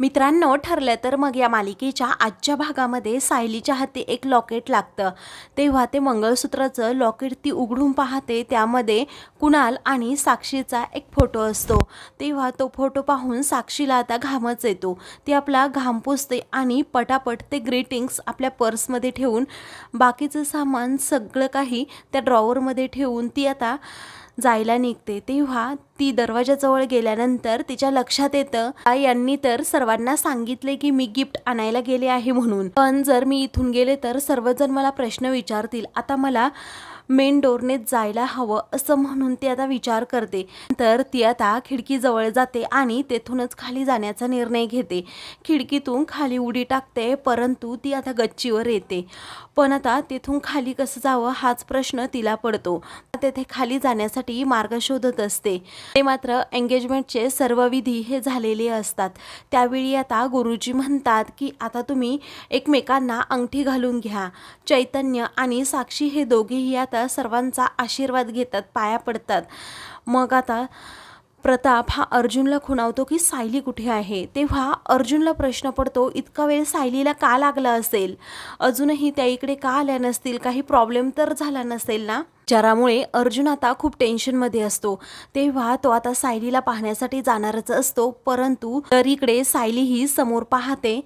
मित्रांनो ठरलं तर मग या मालिकेच्या आजच्या भागामध्ये सायलीच्या हाती एक लॉकेट लागतं. तेव्हा ते मंगळसूत्राचं लॉकेट ती उघडून पाहते. त्यामध्ये कुणाल आणि साक्षीचा एक फोटो असतो. तेव्हा तो फोटो पाहून साक्षीला आता घामच येतो. ती आपला घाम पुसते आणि पटापट ते ग्रीटिंग्स आपल्या पर्समध्ये ठेवून बाकीचं सामान सगळं काही त्या ड्रॉवरमध्ये ठेवून ती आता जायला निघते. तेव्हा ती दरवाजाजवळ गेल्यानंतर तिच्या लक्षात येतं आई यांनी तर सर्वांना सांगितले की मी गिफ्ट आणायला गेले आहे म्हणून. पण जर मी इथून गेले तर सर्वजण मला प्रश्न विचारतील. आता मला मेन डोरनेच जायला हवं असं म्हणून ती आता विचार करते. तर ती आता खिडकीजवळ जाते आणि तेथूनच खाली जाण्याचा निर्णय घेते. खिडकीतून खाली उडी टाकते परंतु ती आता गच्चीवर येते. पण आता तेथून खाली कसं जावं हाच प्रश्न तिला पडतो. तेथे खाली जाण्यासाठी मार्ग शोधत असते. ते मात्र एंगेजमेंटचे सर्व विधी हे झालेले असतात. त्यावेळी आता गुरुजी म्हणतात की आता तुम्ही एकमेकांना अंगठी घालून घ्या. चैतन्य आणि साक्षी हे दोघेही आता सर्वांचा आशीर्वाद घेतात पाया पडतात. मग आता प्रताप हा अर्जुनला खुणावतो की सायली कुठे आहे? तेव्हा अर्जुनला प्रश्न पडतो इतका वेळ सायलीला का लागला असेल? अजूनही त्या इकडे का आल्या नसतील? काही प्रॉब्लेम तर झाला नसेल ना? ज्यामुळे अर्जुन आता खूप टेन्शनमध्ये असतो. तेव्हा तो आता सायलीला पाहण्यासाठी जाणारच असतो परंतु तर इकडे सायली ही समोर पाहते.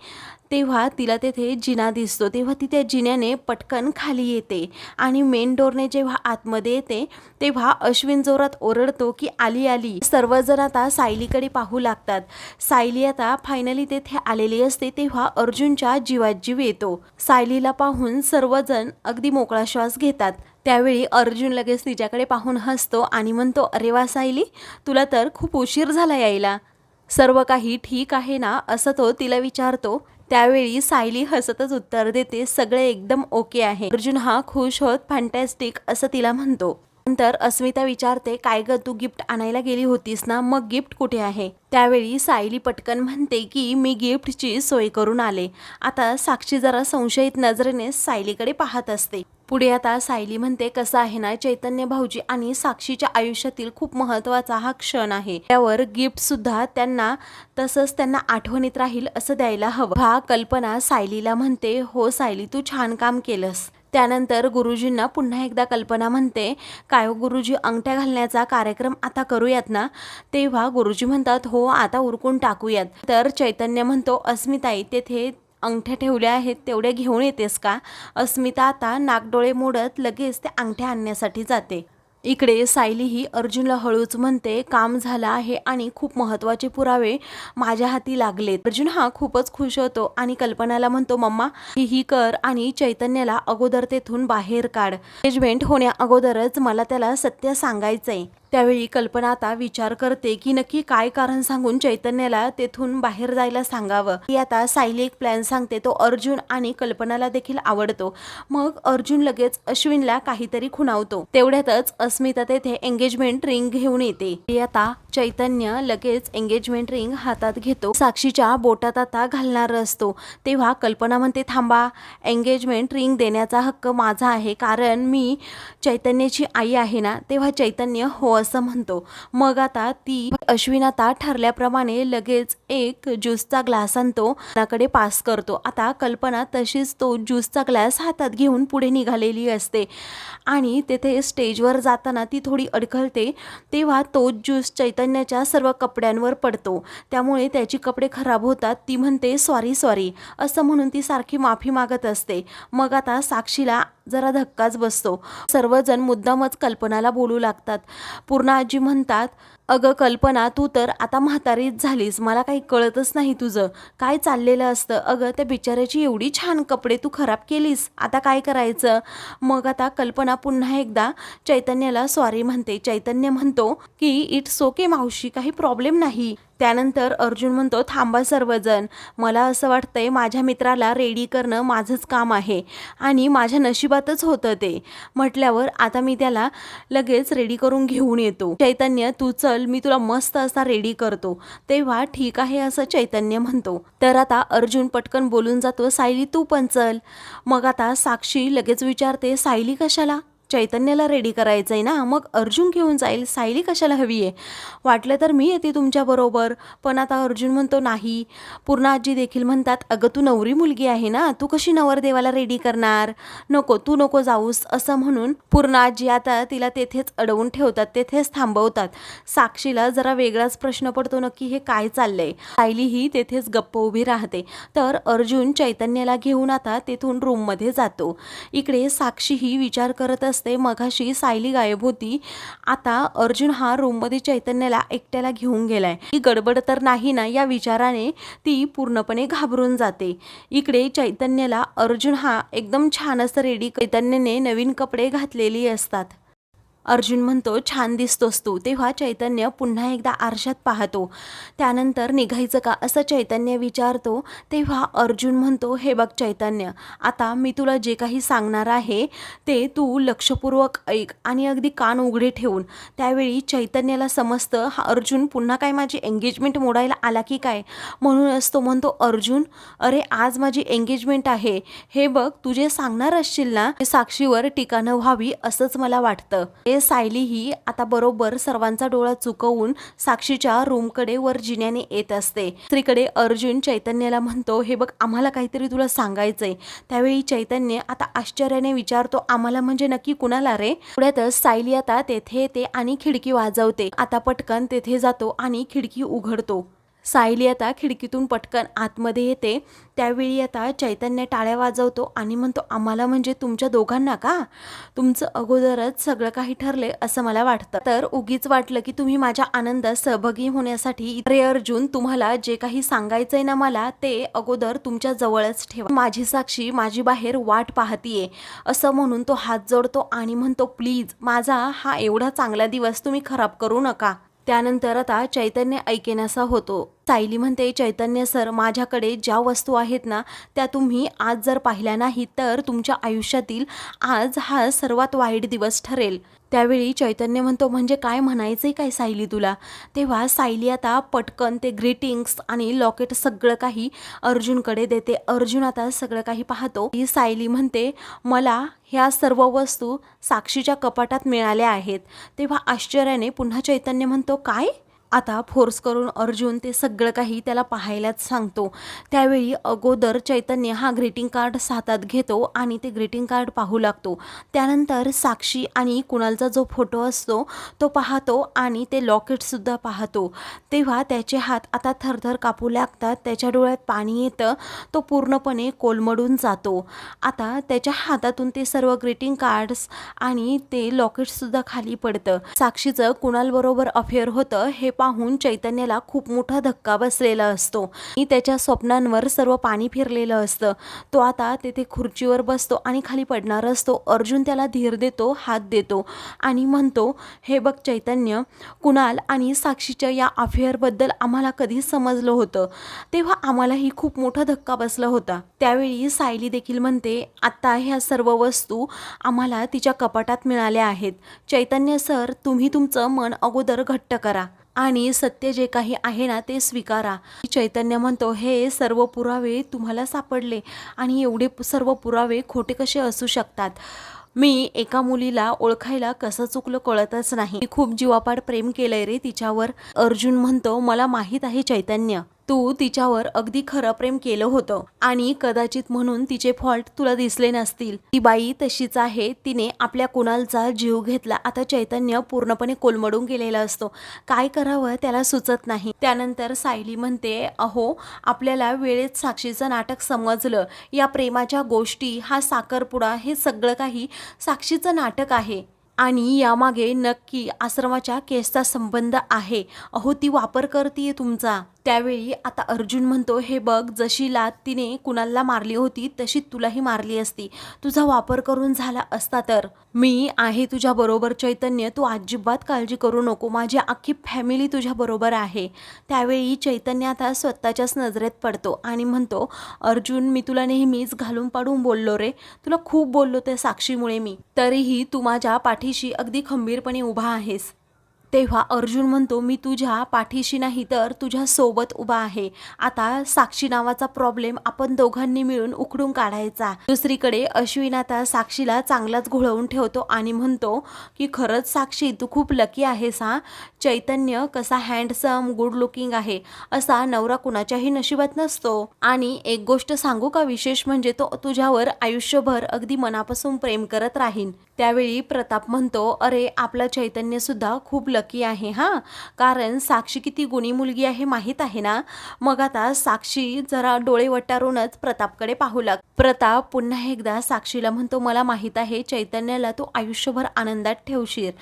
तेव्हा तिला तेथे जिना दिसतो. तेव्हा ती त्या जिन्याने पटकन खाली येते. आणि मेन डोरने जेव्हा आतमध्ये येते तेव्हा अश्विन जोरात ओरडतो की आली आली. सर्वजण आता सायलीकडे पाहू लागतात. सायली आता फायनली तेथे आलेली असते तेव्हा अर्जुनच्या जीवात जीव येतो. सायलीला पाहून सर्वजण अगदी मोकळा श्वास घेतात. त्यावेळी अर्जुन लगेच तिच्याकडे पाहून हसतो आणि म्हणतो अरे वा सायली तुला तर खूप उशीर झाला यायला. सर्व काही ठीक आहे ना? असं तो तिला विचारतो. त्यावेळी सायली हसतच उत्तर देते सगळे एकदम ओके आहे. अर्जुन हा खुश होत फॅन्टॅस्टिक असं तिला म्हणतो. नंतर अस्मिता विचारते काय ग तू गिफ्ट आणायला गेली होतीस ना? मग गिफ्ट कुठे आहे? त्यावेळी सायली पटकन म्हणते की मी गिफ्टची सोय करून आले. आता साक्षी जरा संशयित नजरेने सायलीकडे पाहत असते. पुढे आता सायली म्हणते कसं आहे ना चैतन्य भाऊजी आणि साक्षीच्या आयुष्यातील खूप महत्त्वाचा हा क्षण आहे. त्यावर गिफ्ट सुद्धा त्यांना तसंच त्यांना आठवणीत राहील असं द्यायला हवं. हा कल्पना सायलीला म्हणते हो सायली तू छान काम केलंस. त्यानंतर गुरुजींना पुन्हा एकदा कल्पना म्हणते काय हो गुरुजी अंगठ्या घालण्याचा कार्यक्रम आता करूयात ना? तेव्हा गुरुजी म्हणतात हो आता उरकून टाकूयात. तर चैतन्य म्हणतो अस्मिताई तेथे अंगठ्या ठेवल्या आहेत तेवढ्या घेऊन येतेस का? अस्मिता आता नागडोळे मोडत लगेच त्या अंगठ्या आणण्यासाठी जाते. इकडे सायली ही अर्जुनला हळूच म्हणते काम झालं आहे आणि खूप महत्त्वाचे पुरावे माझ्या हाती लागले अर्जुन हा खूपच खुश होतो आणि कल्पनाला म्हणतो मम्मा ही ही कर आणि चैतन्याला अगोदर तेथून बाहेर काढ. एंगेजमेंट होण्या अगोदरच मला त्याला सत्य सांगायचंय. त्यावेळी कल्पना आता विचार करते की नक्की काय कारण सांगून चैतन्याला तेथून बाहेर जायला सांगावं. ती आता सायली एक प्लॅन सांगते तो अर्जुन आणि कल्पनाला देखील आवडतो. मग अर्जुन लगेच अश्विनला काहीतरी खुणावतो. तेवढ्यातच अस्मिता तेथे एंगेजमेंट रिंग घेऊन येते. ती आता चैतन्य लगेच एंगेजमेंट रिंग हातात घेतो. साक्षीच्या बोटात आता घालणार असतो. तेव्हा कल्पना म्हणते थांबा एंगेजमेंट रिंग देण्याचा हक्क माझा आहे. कारण मी चैतन्याची आई आहे ना तेव्हा चैतन्य हो असं म्हणतो. मग आता ती अश्विन आता ठरल्याप्रमाणे लगेच एक ज्यूसचा ग्लास आणतो. कोणाकडे पास करतो. आता कल्पना तशीच तो ज्यूसचा ग्लास हातात घेऊन पुढे निघालेली असते. आणि तेथे स्टेजवर जाताना ती थोडी अडखळते. तेव्हा तो ज्यूस चैतन्याच्या सर्व कपड्यांवर पडतो. त्यामुळे त्याची कपडे खराब होतात. ती म्हणते सॉरी सॉरी. असं म्हणून ती सारखी माफी मागत असते. मग आता साक्षीला जरा धक्काच बसतो. सर्वजण मुद्दामच कल्पनाला बोलू लागतात. पूर्ण आजी म्हणतात अगं कल्पना तू तर आता म्हातारीच झालीस. मला काही कळतच नाही तुझं. काय चाललेलं असतं? अगं त्या बिचाऱ्याची एवढी छान कपडे तू खराब केलीस. आता काय करायचं? मग आता कल्पना पुन्हा एकदा चैतन्याला सॉरी म्हणते. चैतन्य म्हणतो की इट्स ओके मावशी. काही प्रॉब्लेम नाही. त्यानंतर अर्जुन म्हणतो थांबा सर्वजण. मला असं वाटतंय माझ्या मित्राला रेडी करणं माझंच काम आहे आणि माझ्या नशिबातच होतं ते. म्हटल्यावर आता मी त्याला लगेच रेडी करून घेऊन येतो. चैतन्य तू चल. मी तुला मस्त असा रेडी करतो. तेव्हा ठीक आहे असं चैतन्य म्हणतो. तर आता अर्जुन पटकन बोलून जातो सायली तू पण चल. मग आता साक्षी लगेच विचारते सायली कशाला? चैतन्याला रेडी करायचं आहे ना मग अर्जुन घेऊन जाईल. सायली कशाला हवी आहे? वाटलं तर मी येते तुमच्याबरोबर पण आता अर्जुन म्हणतो नाही. पूर्ण आजी देखील म्हणतात अगं तू नवरी मुलगी आहे ना तू कशी नवरदेवाला रेडी करणार? नको तू नको जाऊस असं म्हणून पूर्ण आजी आता तिला तेथेच अडवून ठेवतात तेथेच थांबवतात. साक्षीला जरा वेगळाच प्रश्न पडतो नक्की हे काय चाललंय? सायली ही तेथेच गप्प उभी राहते. तर अर्जुन चैतन्याला घेऊन आता तेथून रूममध्ये जातो. इकडे साक्षी ही विचार करत असते मघाशी सायली गायब होती. आता अर्जुन हा रूममध्ये चैतन्याला एकट्याला घेऊन गेलाय. ही गडबड तर नाही ना या विचाराने ती पूर्णपणे घाबरून जाते. इकडे चैतन्याला अर्जुन हा एकदम छान असं रेडी चैतन्याने नवीन कपडे घातलेली असतात. अर्जुन म्हणतो छान दिसतोस तू. तेव्हा चैतन्य पुन्हा एकदा आरशात पाहतो. त्यानंतर निघायचं का असं चैतन्य विचारतो. तेव्हा अर्जुन म्हणतो हे बघ चैतन्य आता मी तुला जे काही सांगणार आहे ते तू लक्षपूर्वक ऐक आणि अगदी कान उघडे ठेवून. त्यावेळी चैतन्याला समजतं हा अर्जुन पुन्हा काय माझी एंगेजमेंट मोडायला आला की काय? म्हणूनच तो म्हणतो अर्जुन अरे आज माझी एंगेजमेंट आहे. हे बघ तू जे सांगणार असशील ना ते साक्षीवर टीका न व्हावी असंच मला वाटतं. सायली ही आता बरोबर सर्वांचा डोळा चुकवून साक्षीच्या रूमकडे वर जिन्याने येत असते. स्त्रीकडे अर्जुन चैतन्याला म्हणतो हे बघ आम्हाला काहीतरी तुला सांगायचंय. त्यावेळी चैतन्य आता आश्चर्याने विचारतो आम्हाला म्हणजे नक्की कुणाला रे? पुढ्यातच सायली आता तेथे येते आणि खिडकी वाजवते. आता पटकन तेथे जातो आणि खिडकी उघडतो. सायली आता खिडकीतून पटकन आतमध्ये येते. त्यावेळी आता चैतन्य टाळ्या वाजवतो आणि म्हणतो आम्हाला म्हणजे तुमच्या दोघांना का? तुमचं अगोदरच सगळं काही ठरले असं मला वाटतं. तर उगीच वाटलं की तुम्ही माझ्या आनंदात सहभागी होण्यासाठी रे अर्जुन तुम्हाला जे काही सांगायचंय ना मला ते अगोदर तुमच्या जवळच ठेवा. माझी साक्षी माझी बाहेर वाट पाहतीये असं म्हणून तो हात जोडतो आणि म्हणतो प्लीज माझा हा एवढा चांगला दिवस तुम्ही खराब करू नका. त्यानंतर आता चैतन्य ऐकेनासा होतो. सायली म्हणते चैतन्य सर माझ्याकडे ज्या वस्तू आहेत ना त्या तुम्ही आज जर पाहिल्या नाही तर तुमच्या आयुष्यातील आज हा सर्वात वाईट दिवस ठरेल. त्यावेळी चैतन्य म्हणतो म्हणजे काय म्हणायचंय काय सायली तुला? तेव्हा सायली आता पटकन ते ग्रीटिंग्स आणि लॉकेट सगळं काही अर्जुनकडे देते. अर्जुन आता सगळं काही पाहतो. ही सायली म्हणते मला ह्या सर्व वस्तू साक्षीच्या कपाटात मिळाल्या आहेत. तेव्हा आश्चर्याने पुन्हा चैतन्य म्हणतो काय? आता फोर्स करून अर्जुन ते सगळं काही त्याला पाहायलाच सांगतो. त्यावेळी अगोदर चैतन्य हा ग्रीटिंग कार्ड हातात घेतो आणि ते ग्रीटिंग कार्ड पाहू लागतो. त्यानंतर साक्षी आणि कुणालचा जो फोटो असतो तो पाहतो आणि ते लॉकेटसुद्धा पाहतो. तेव्हा त्याचे हात आता थरथर कापू लागतात त्याच्या डोळ्यात पाणी येतं तो पूर्णपणे कोलमडून जातो. आता त्याच्या हातातून ते सर्व ग्रीटिंग कार्ड्स आणि ते लॉकेटसुद्धा खाली पडतं. साक्षीचं कुणालबरोबर अफेअर होतं हे पा पाहून चैतन्याला खूप मोठा धक्का बसलेला असतो. आणि त्याच्या स्वप्नांवर सर्व पाणी फिरलेलं असतं. तो आता तेथे खुर्चीवर बसतो आणि खाली पडणार असतो. अर्जुन त्याला धीर देतो हात देतो आणि म्हणतो हे बघ चैतन्य कुणाल आणि साक्षीच्या या अफेअरबद्दल आम्हाला कधीच समजलं होतं? तेव्हा आम्हालाही खूप मोठा धक्का बसला होता. त्यावेळी सायली देखील म्हणते आत्ता ह्या सर्व वस्तू आम्हाला तिच्या कपाटात मिळाल्या आहेत. चैतन्य सर तुम्ही तुमचं मन अगोदर घट्ट करा. आणि सत्य जे काही आहे ना ते स्वीकारा. चैतन्य म्हणतो हे सर्व पुरावे तुम्हाला सापडले आणि एवढे सर्व पुरावे खोटे कसे असू शकतात? मी एका मुलीला ओळखायला कसं चुकलं कळतच नाही. मी खूप जीवापाड प्रेम केलंय रे तिच्यावर. अर्जुन म्हणतो मला माहीत आहे चैतन्य. तू तिच्यावर अगदी खरं प्रेम केलं होतं. आणि कदाचित म्हणून तिचे फॉल्ट तुला दिसले नसतील. ती बाई तशीच आहे. तिने आपल्या कुणालचा जीव घेतला. आता चैतन्य पूर्णपणे कोलमडून गेलेला असतो. काय करावं त्याला सुचत नाही. त्यानंतर सायली म्हणते अहो आपल्याला वेळेत साक्षीचं नाटक समजलं. या प्रेमाच्या गोष्टी हा साखरपुडा हे सगळं काही साक्षीचं नाटक आहे. आणि यामागे नक्की आश्रमाच्या केसचा संबंध आहे. अहो ती वापर करते तुमचा. त्यावेळी आता अर्जुन म्हणतो हे बघ जशी लात तिने कुणाला मारली होती तशी तुलाही मारली असती. तुझा वापर करून झाला असता तर. मी आहे तुझ्या बरोबर चैतन्य. तू अजिबात काळजी करू नको. माझी अख्खी फॅमिली तुझ्या बरोबर आहे. त्यावेळी चैतन्य आता स्वतःच्याच नजरेत पडतो आणि म्हणतो अर्जुन मी तुला नेहमीच घालून पाडून बोललो रे. तुला खूप बोललो त्या साक्षीमुळे मी. तरीही तू माझ्या पाठीशी अगदी खंबीरपणे उभा आहेस. तेव्हा अर्जुन म्हणतो मी तुझ्या पाठीशी नाही तर तुझ्या सोबत उभा आहे. आता साक्षी नावाचा प्रॉब्लेम आपण दोघांनी मिळून उकडून काढायचा. दुसरीकडे अश्विन आता साक्षीला चांगलाच घोळवून ठेवतो आणि म्हणतो की खरंच साक्षी तू खूप लकी आहेस हा. चैतन्य कसा हँडसम गुड लुकिंग आहे असा नवरा कुणाच्याही नशिबात नसतो. आणि एक गोष्ट सांगू का विशेष म्हणजे तो तुझ्यावर आयुष्यभर अगदी मनापासून प्रेम करत राहीन. त्यावेळी प्रताप म्हणतो अरे आपला चैतन्य सुद्धा खूप लकी आहे हां? कारण साक्षी किती गुणी मुलगी आहे माहीत आहे ना? मग आता साक्षी जरा डोळे वटारूनच प्रतापकडे पाहू लाग. प्रताप पुन्हा एकदा साक्षीला म्हणतो मला माहीत आहे चैतन्याला तू आयुष्यभर आनंदात ठेवशील.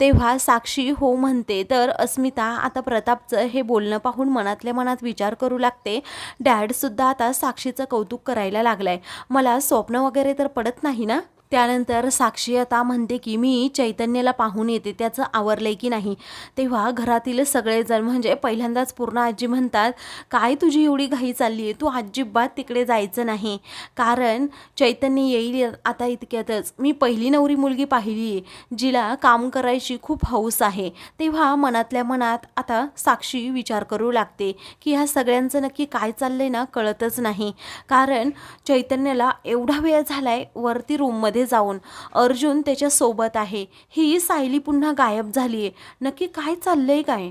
तेव्हा साक्षी हो म्हणते तर अस्मिता आता प्रतापचं हे बोलणं पाहून मनातल्या मनात विचार करू लागते. डॅडसुद्धा आता साक्षीचं कौतुक करायला लागलाय. मला स्वप्न वगैरे तर पडत नाही ना? त्यानंतर साक्षी आता म्हणते की मी चैतन्याला पाहून येते त्याचं आवरलंय की नाही? तेव्हा घरातील सगळेजण म्हणजे पहिल्यांदाच पूर्ण आजी म्हणतात काय तुझी एवढी घाई चालली आहे तू अजिबात तिकडे जायचं नाही. कारण चैतन्य येईल आता इतक्यातच. मी पहिली नवरी मुलगी पाहिली आहे जिला काम करायची खूप हौस आहे. तेव्हा मनातल्या मनात आता साक्षी विचार करू लागते की ह्या सगळ्यांचं नक्की काय चाललंय ना कळतच नाही. कारण चैतन्याला एवढा वेळ झालाय वरती रूममध्ये जाऊन अर्जुन त्याच्यासोबत आहे. ही सायली पुन्हा गायब झाली आहे नक्की काय चाललंय काय?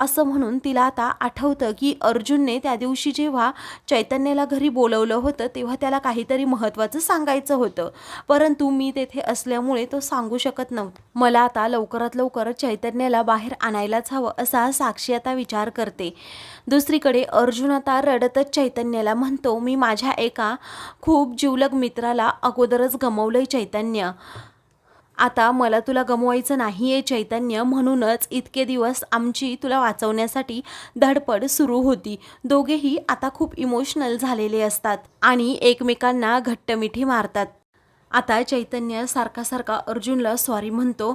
असं म्हणून तिला आता आठवतं की अर्जुनने त्या दिवशी जेव्हा चैतन्याला घरी बोलवलं होतं तेव्हा त्याला काहीतरी महत्त्वाचं सांगायचं होतं. परंतु मी तेथे असल्यामुळे तो सांगू शकत नव्हता. मला आता लवकरात लवकर चैतन्याला बाहेर आणायलाच हवं असा साक्षी आता विचार करते. दुसरीकडे अर्जुन आता रडतच चैतन्याला म्हणतो मी माझ्या एका खूप जिवलग मित्राला अगोदरच गमवलंय चैतन्य. आता मला तुला गमवायचं नाही आहे चैतन्य म्हणूनच इतके दिवस आमची तुला वाचवण्यासाठी धडपड सुरू होती. दोघेही आता खूप इमोशनल झालेले असतात आणि एकमेकांना घट्ट मिठी मारतात. आता चैतन्य सारखा सारखा अर्जुनला सॉरी म्हणतो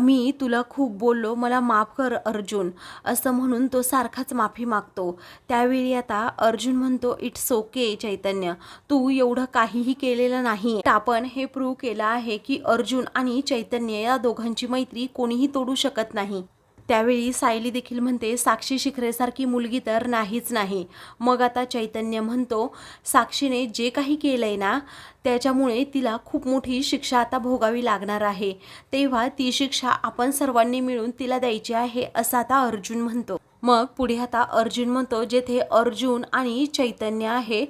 मी तुला खूप बोललो मला माफ कर अर्जुन. असं म्हणून तो सारखाच माफी मागतो. त्यावेळी आता अर्जुन म्हणतो इट्स ओके चैतन्य. तू एवढं काहीही केलेलं नाही. आपण हे प्रूव्ह केलं आहे की अर्जुन आणि चैतन्य या दोघांची मैत्री कोणीही तोडू शकत नाही. त्यावेळी सायली देखील म्हणते साक्षी शिखरेसारखी मुलगी तर नाहीच नाही. मग आता चैतन्य म्हणतो साक्षीने जे काही केलंय ना त्याच्यामुळे तिला खूप मोठी शिक्षा आता भोगावी लागणार आहे. तेव्हा ती शिक्षा आपण सर्वांनी मिळून तिला द्यायची आहे असं आता अर्जुन म्हणतो. मग पुढे आता अर्जुन म्हणतो जेथे अर्जुन आणि चैतन्य आहे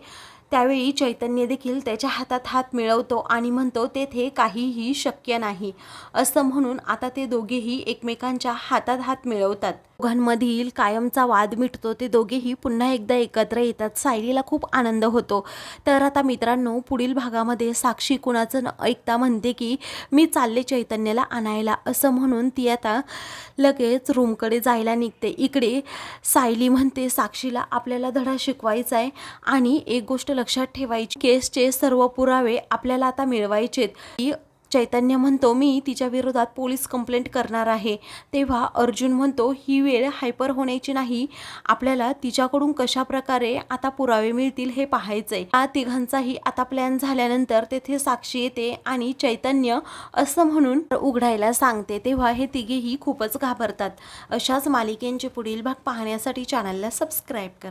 त्यावेळी चैतन्य देखील त्याच्या हातात हात मिळवतो आणि म्हणतो तेथे काहीही शक्य नाही. असं म्हणून आता ते दोघेही एकमेकांच्या हातात हात मिळवतात. दोघांमधील कायमचा वाद मिटतो ते दोघेही पुन्हा एकदा एकत्र येतात. सायलीला खूप आनंद होतो. तर आता मित्रांनो पुढील भागामध्ये साक्षी कुणाचं न ऐकता म्हणते की मी चालले चैतन्याला आणायला. असं म्हणून ती आता लगेच रूमकडे जायला निघते. इकडे सायली म्हणते साक्षीला आपल्याला धडा शिकवायचा आहे आणि एक गोष्ट लक्षात ठेवायची. केसचे सर्व पुरावे आपल्याला आता मिळवायचेत. चैतन्य म्हणतो मी तिच्या विरोधात पोलीस कंप्लेंट करणार आहे. तेव्हा अर्जुन म्हणतो ही वेळ हायपर होण्याची नाही. आपल्याला तिच्याकडून कशा प्रकारे आता पुरावे मिळतील हे पाहायचंय. हा तिघांचाही आता प्लॅन झाल्यानंतर तेथे साक्षी येते आणि चैतन्य असं म्हणून उघडायला सांगते. तेव्हा हे तिघेही खूपच घाबरतात. अशाच मालिकेंचे पुढील भाग पाहण्यासाठी चॅनलला सबस्क्राईब करा.